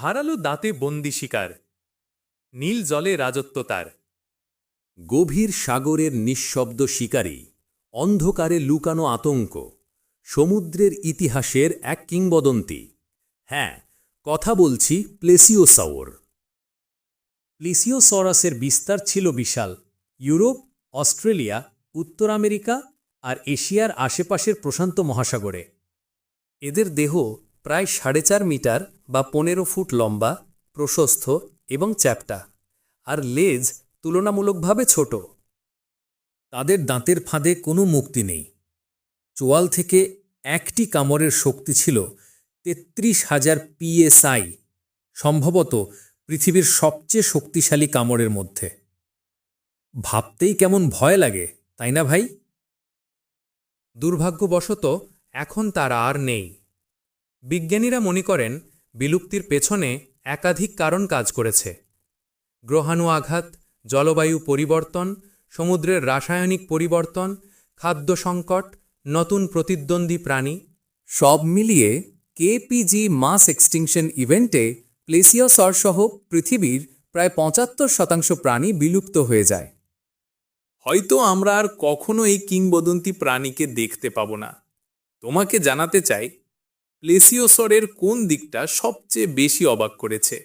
ধারালো দাঁতে বন্দি শিকার। নীল জলে রাজত্ব তার। গভীর সাগরের নিঃশব্দ শিকারী, অন্ধকারে লুকানো আতঙ্ক, সমুদ্রের ইতিহাসের এক কিংবদন্তি। হ্যাঁ কথা বলছি প্লেসিওসাওর। প্লিসিওসরাসের বিস্তার ছিল বিশাল। ইউরোপ, অস্ট্রেলিয়া, উত্তর আমেরিকা আর এশিয়ার আশেপাশের প্রশান্ত মহাসাগরে। এদের দেহ প্রায় সাড়ে চার মিটার বা পনেরো ফুট লম্বা, প্রশস্ত এবং চ্যাপ্টা। আর লেজ তুলনামূলকভাবে ছোট। তাদের দাঁতের ফাঁদে কোনো মুক্তি নেই। চোয়াল থেকে একটি কামড়ের শক্তি ছিল তেত্রিশ হাজার পিএসআই সম্ভবত পৃথিবীর সবচেয়ে শক্তিশালী কামড়ের মধ্যে। ভাবতেই কেমন ভয় লাগে, তাই না ভাই? দুর্ভাগ্যবশত এখন তারা আর নেই। বিজ্ঞানীরা মনে করেন, বিলুপ্তির পেছনে একাধিক কারণ কাজ করেছে। গ্রহাণু আঘাত, জলবায়ু পরিবর্তন, সমুদ্রের রাসায়নিক পরিবর্তন, খাদ্য সংকট, নতুন প্রতিদ্বন্দ্বী প্রাণী। সব মিলিয়ে কেপিজি মাস এক্সটিংশন ইভেন্টে প্লেসিয়সর সহ পৃথিবীর প্রায় পঁচাত্তর শতাংশ প্রাণী বিলুপ্ত হয়ে যায়। হয়তো আমরা আর কখনো এই কিংবদন্তি প্রাণীকে দেখতে পাব না। তোমাকে জানাতে চাই প্লেসিওসরের কোন দিকটা সবচেয়ে বেশি অবাক করেছে?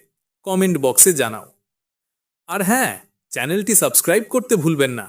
কমেন্ট বক্সে জানাও। আর হ্যাঁ চ্যানেলটি সাবস্ক্রাইব করতে ভুলবেন না।